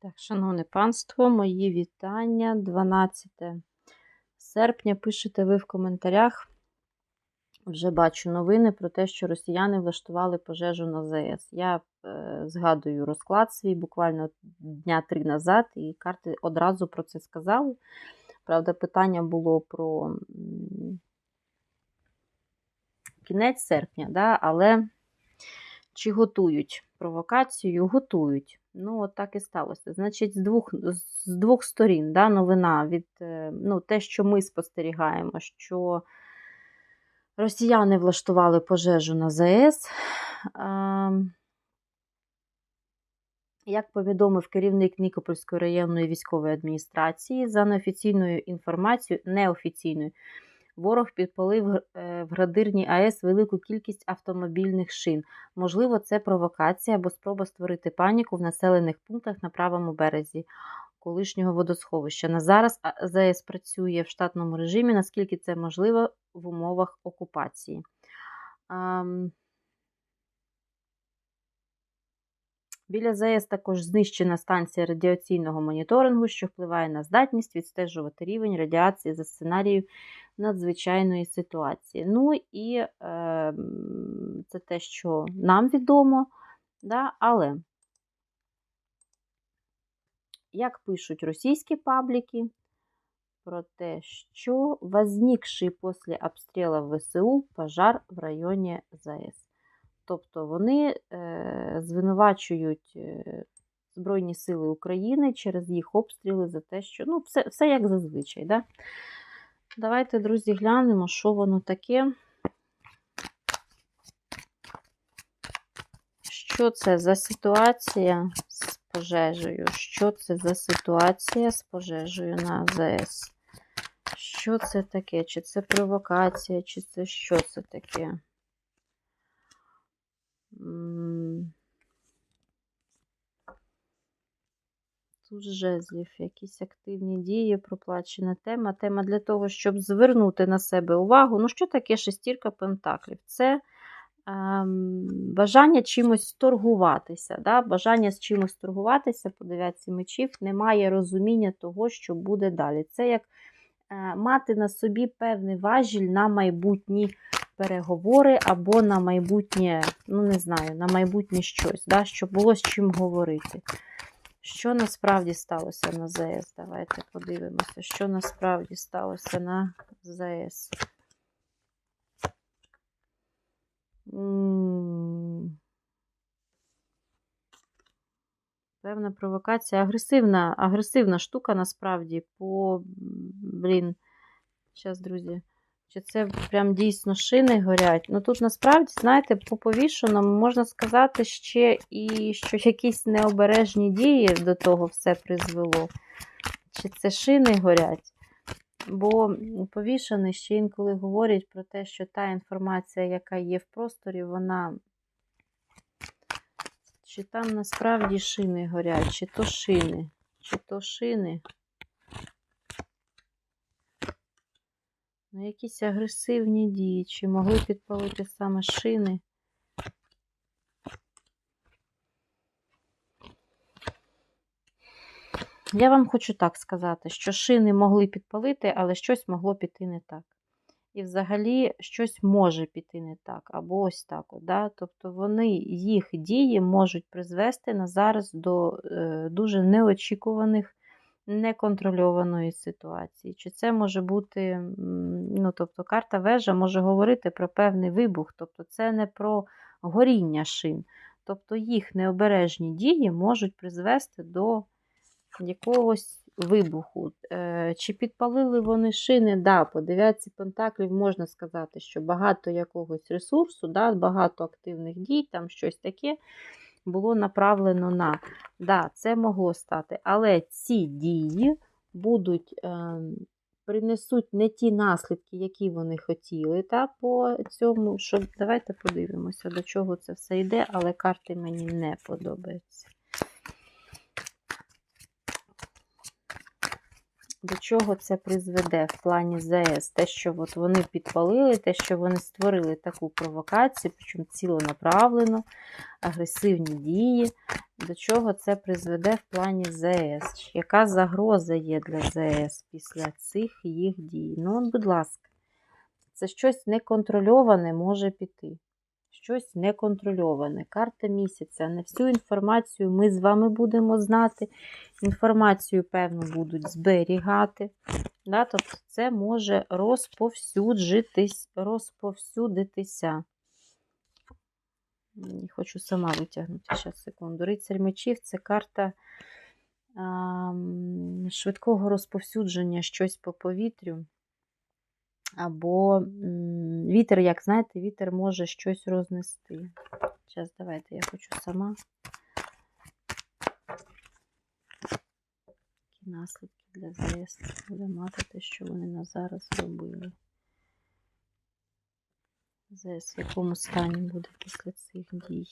Так, шановне панство, мої вітання. 12 серпня. Пишете ви в коментарях. Вже бачу новини про те, що росіяни влаштували пожежу на ЗАЕС. Я е, згадую розклад свій буквально дня три назад, і карти одразу про це сказали. Правда, питання було про кінець серпня, да, але чи готують провокацію? Готують. Ну, от так і сталося. Значить, з двох, з двох сторін да, новина від е, ну, те, що ми спостерігаємо, що росіяни влаштували пожежу на ЗАЕС. Ем, Як повідомив керівник Нікопольської районної військової адміністрації, за неофіційною інформацією, неофіційною, ворог підпалив е, в Градирній АЕС велику кількість автомобільних шин. Можливо, це провокація або спроба створити паніку в населених пунктах на правому березі колишнього водосховища. На зараз АЗС працює в штатному режимі, наскільки це можливо в умовах окупації. Біля ЗАЕС також знищена станція радіаційного моніторингу, що впливає на здатність відстежувати рівень радіації за сценарією надзвичайної ситуації. Ну і е, це те, що нам відомо, да? але, як пишуть російські пабліки, про те, що возникший після обстрілу ВСУ пожар в районі ЗАЕС. Тобто вони е, звинувачують е, Збройні Сили України через їх обстріли за те, що ну, все, все як зазвичай. Да? Давайте, друзі, глянемо, що воно таке. Що це за ситуація з пожежею? Що це за ситуація з пожежею на АЗС? Що це таке? Чи це провокація, чи це що це таке? Тут жезлів, якісь активні дії, проплачена тема. Тема для того, щоб звернути на себе увагу. Ну, що таке шестірка пентаклів? Це ем, бажання чимось торгуватися. Да? Бажання з чимось торгуватися, по мечів, немає розуміння того, що буде далі. Це як е, мати на собі певний важіль на майбутні переговори або на майбутнє, ну не знаю, на майбутнє щось, да? щоб було з чим говорити. Що насправді сталося на ЗАЕС? Давайте подивимося, що насправді сталося на. М. Певна провокація. Агресивна, агресивна штука насправді по, блін, зараз, друзі, чи це прям дійсно шини горять? Ну тут насправді, знаєте, по повішеному можна сказати ще і що якісь необережні дії до того все призвело. Чи це шини горять? Бо повішаний ще інколи говорять про те, що та інформація, яка є в просторі, вона. Чи там насправді шини горять, чи то шини, чи то шини. Ну, якісь агресивні дії, чи могли підпалити саме шини. Я вам хочу так сказати, що шини могли підпалити, але щось могло піти не так. І взагалі щось може піти не так, або ось так. Да? Тобто вони, їх дії можуть призвести на зараз до е, дуже неочікуваних, неконтрольованої ситуації. Чи це може бути, ну, тобто карта вежа може говорити про певний вибух, тобто це не про горіння шин. Тобто їх необережні дії можуть призвести до якогось вибуху. Е, Чи підпалили вони шини? Да, по дев'ятці пентаклів можна сказати, що багато якогось ресурсу, да, багато активних дій, там щось таке було направлено на. Да, це могло стати. Але ці дії будуть. Е, Принесуть не ті наслідки, які вони хотіли, та по цьому, щоб давайте подивимося, до чого це все йде, але карти мені не подобаються. До чого це призведе в плані ЗС? Те, що от вони підпалили, те, що вони створили таку провокацію, причому ціленаправлено, агресивні дії. До чого це призведе в плані ЗС? Яка загроза є для ЗС після цих їх дій? Ну, от, будь ласка, це щось неконтрольоване може піти. Щось неконтрольоване. Карта місяця. Не всю інформацію ми з вами будемо знати. Інформацію, певно, будуть зберігати. Да? Тобто це може розповсюджитись, розповсюдитися. Хочу сама витягнути. Зараз, секунду. Рицарь мечів це карта швидкого розповсюдження щось по повітрю. Або вітер, як знаєте, вітер може щось рознести. Зараз, давайте, я хочу сама. Які наслідки для ЗС буде мати те, що вони на зараз зробили. ЗС в якому стані буде після цих дій?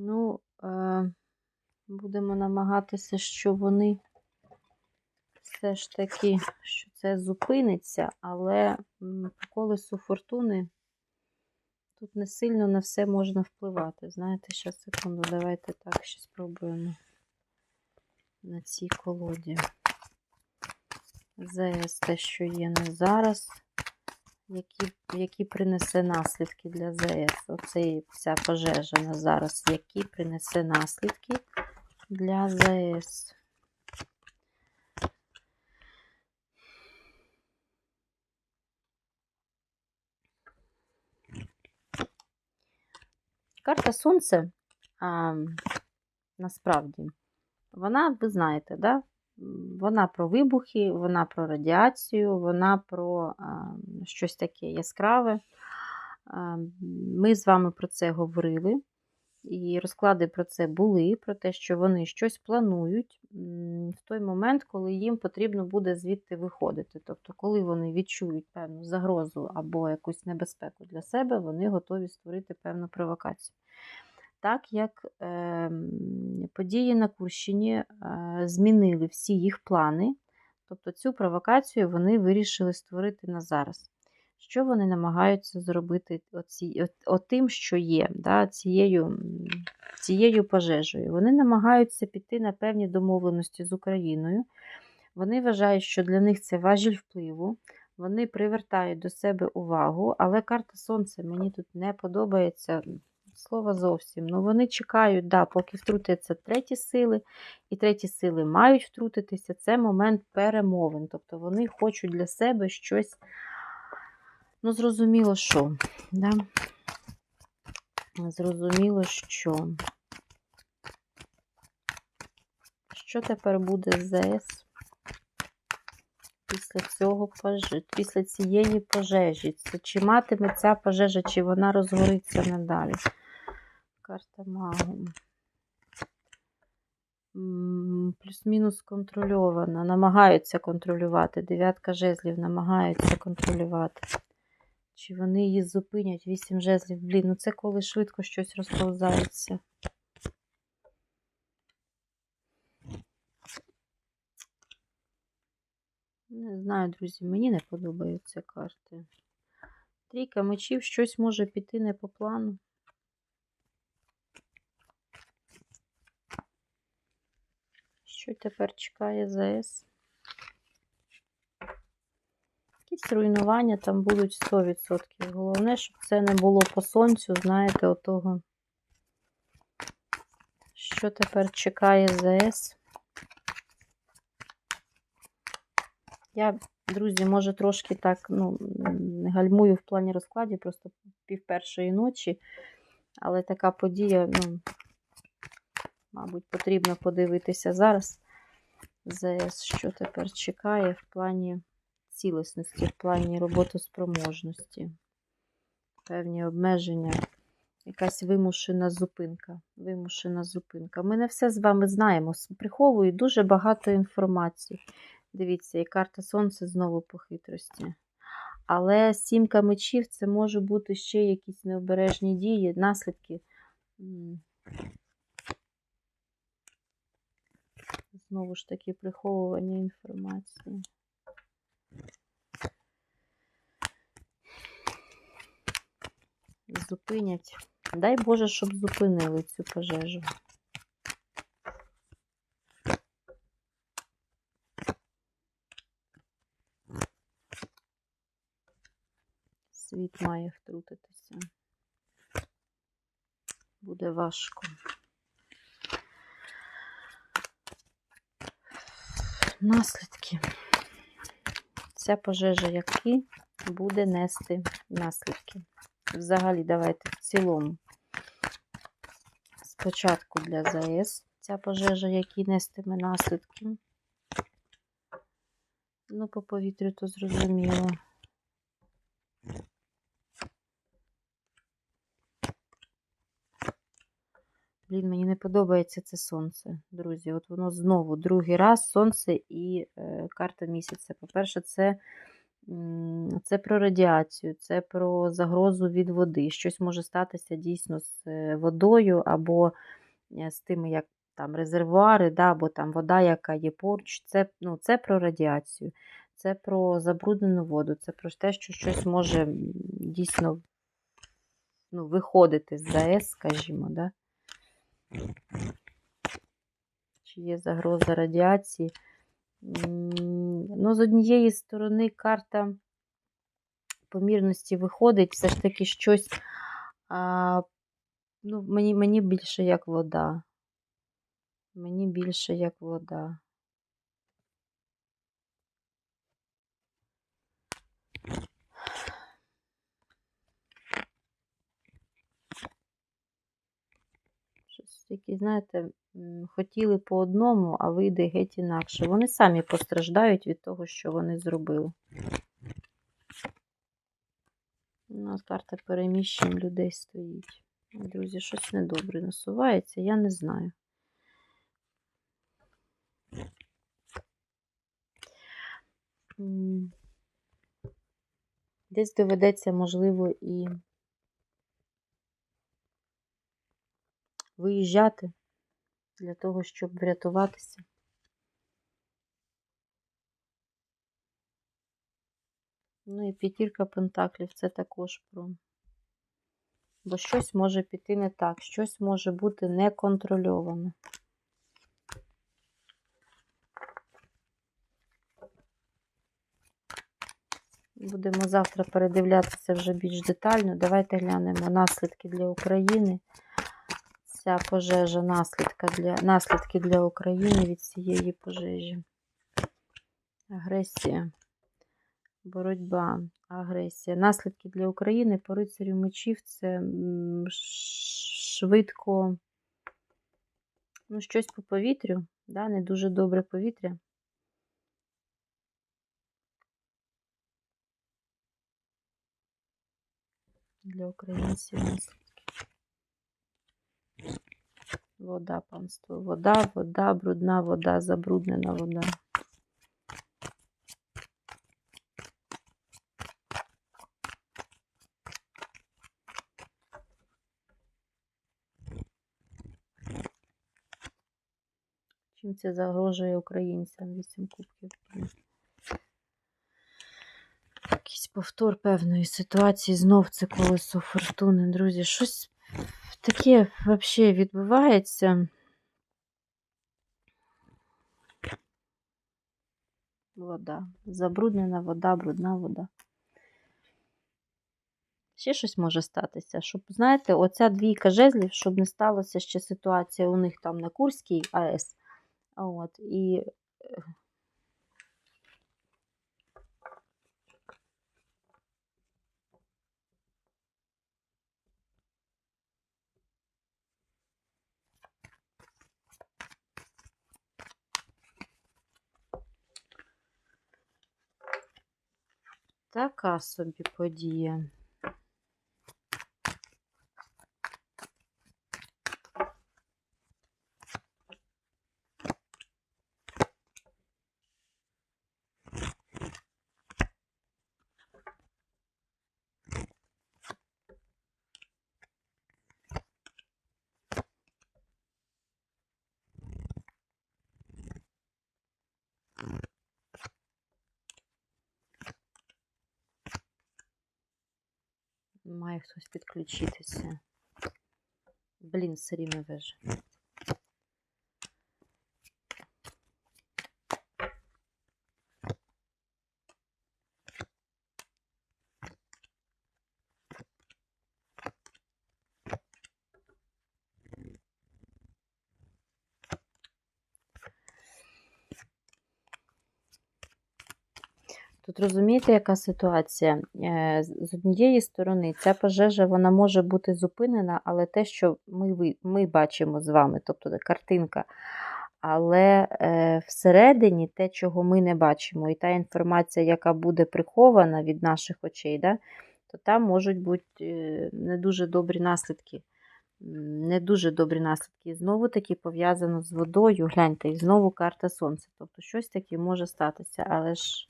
Ну, е, будемо намагатися, що вони все ж таки, що це зупиниться, але по колесу фортуни тут не сильно на все можна впливати. Знаєте, зараз секунду, давайте так ще спробуємо на цій колоді. ЗС те, що є на зараз, які, які принесе наслідки для ЗС. Оце ця пожежа на зараз, які принесе наслідки для ЗС. Карта Сонце, а, насправді, вона, ви знаєте, да? Вона про вибухи, вона про радіацію, вона про а, щось таке яскраве. А, Ми з вами про це говорили, і розклади про це були, про те, що вони щось планують в той момент, коли їм потрібно буде звідти виходити. Тобто, коли вони відчують певну загрозу або якусь небезпеку для себе, вони готові створити певну провокацію. Так як е, події на Курщині е, змінили всі їх плани, тобто цю провокацію вони вирішили створити на зараз. Що вони намагаються зробити оці, от, от тим, що є, да, цією, цією пожежею? Вони намагаються піти на певні домовленості з Україною. Вони вважають, що для них це важіль впливу. Вони привертають до себе увагу, але карта Сонця мені тут не подобається. Слова зовсім. Ну, вони чекають, да, поки втрутяться треті сили, і треті сили мають втрутитися. Це момент перемовин. Тобто вони хочуть для себе щось, ну, зрозуміло, що. Да? Зрозуміло, що. Що тепер буде з ЗС? Після цього після цієї пожежі. Чи матиме ця пожежа, чи вона розгориться надалі? Карта магу. Плюс-мінус контрольована. Намагаються контролювати. Дев'ятка жезлів намагаються контролювати. Чи вони її зупинять? Вісім жезлів. Блін, ну це коли швидко щось розповзається. Не знаю, друзі, мені не подобаються карти. Трійка мечів, щось може піти не по плану. Що тепер чекає ЗС? Якісь руйнування там будуть 100%. Головне, щоб це не було по сонцю, знаєте, отого. Що тепер чекає ЗС? Я, друзі, може трошки так ну, не гальмую в плані розкладів, просто пів першої ночі, але така подія, ну, мабуть, потрібно подивитися зараз. ЗС, що тепер чекає в плані цілісності, в плані роботоспроможності, певні обмеження. Якась вимушена зупинка. Вимушена зупинка. Ми не все з вами знаємо. Приховую дуже багато інформації. Дивіться, і карта Сонця знову по хитрості. Але сімка мечів це може бути ще якісь необережні дії, наслідки. Знову ж таки, приховування інформації. Зупинять. Дай Боже, щоб зупинили цю пожежу. Світ має втрутитися. Буде важко. Наслідки. Ця пожежа, які буде нести наслідки. Взагалі, давайте в цілому. Спочатку для ЗАЕС ця пожежа, які нестиме наслідки. Ну, по повітрю то зрозуміло. Блін, мені не подобається це сонце, друзі. От воно знову другий раз сонце і е, карта місяця. По-перше, це, це про радіацію, це про загрозу від води. Щось може статися дійсно з е, водою або е, з тими, як там резервуари, да, або там вода, яка є поруч. Це, ну, це про радіацію, це про забруднену воду, це про те, що щось може дійсно ну, виходити з ЗАЕС, скажімо. Да? Чи є загроза радіації? Ну, з однієї сторони, карта помірності виходить, все ж таки щось. А, ну, мені, мені більше як вода. Мені більше як вода. Такі, знаєте, хотіли по одному, а вийде геть інакше. Вони самі постраждають від того, що вони зробили. У нас карта переміщень людей стоїть. Друзі, щось недобре насувається, я не знаю. Десь доведеться, можливо, і виїжджати для того, щоб врятуватися. Ну і п'ятірка пентаклів це також про. Бо щось може піти не так, щось може бути неконтрольоване. Будемо завтра передивлятися вже більш детально. Давайте глянемо наслідки для України. Ця пожежа, наслідка для, наслідки для України від цієї пожежі. Агресія, боротьба, агресія. Наслідки для України по рицарю мечів це швидко, ну, щось по повітрю, да, не дуже добре повітря. Для українців наслідки. Вода, панство. Вода, вода, брудна вода, забруднена вода. Чим це загрожує українцям? Вісім кубків. Якийсь повтор певної ситуації. Знов це колесо фортуни, друзі. Щось таке взагалі відбувається. Вода. Забруднена вода, брудна вода. Ще щось може статися. Щоб, знаєте, оця двійка жезлів, щоб не сталося ще ситуація у них там на Курській АЕС. От, і така собі подія. Має хтось підключитися. Блін, все рівно веже. Тут розумієте, яка ситуація? Е, з- однієї сторони, ця пожежа вона може бути зупинена, але те, що ми, ми бачимо з вами, тобто картинка. Але е, всередині те, чого ми не бачимо, і та інформація, яка буде прихована від наших очей, да, то там можуть бути е, не дуже добрі наслідки. Не дуже добрі наслідки. І знову таки пов'язано з водою. Гляньте, і знову карта сонця. Тобто щось таке може статися, але ж.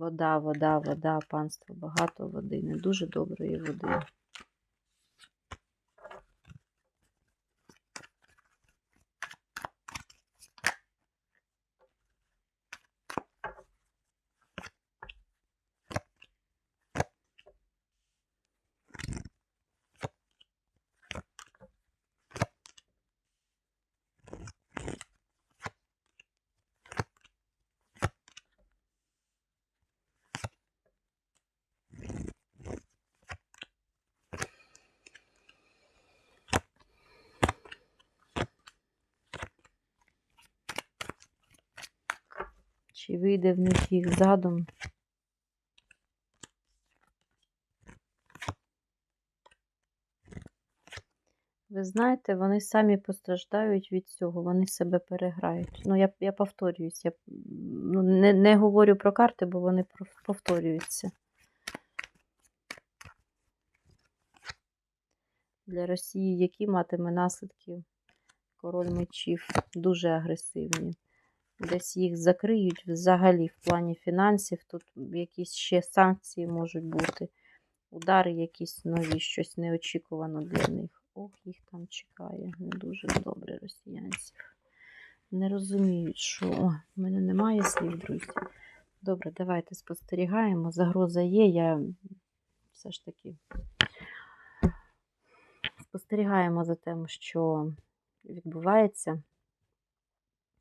Вода, вода, вода, панство, багато води, не дуже доброї води. Чи вийде в них їх задум? Ви знаєте, вони самі постраждають від цього, вони себе переграють. Ну, я, я повторююсь, я ну, не, не говорю про карти, бо вони повторюються. Для Росії які матиме наслідки? Король мечів дуже агресивні. Десь їх закриють взагалі в плані фінансів. Тут якісь ще санкції можуть бути. Удари якісь нові, щось неочікувано для них. Ох, їх там чекає. Не дуже добре росіянців. Не розуміють, що О, в мене немає слів, друзі. Добре, давайте спостерігаємо. Загроза є. Я все ж таки спостерігаємо за тим, що відбувається.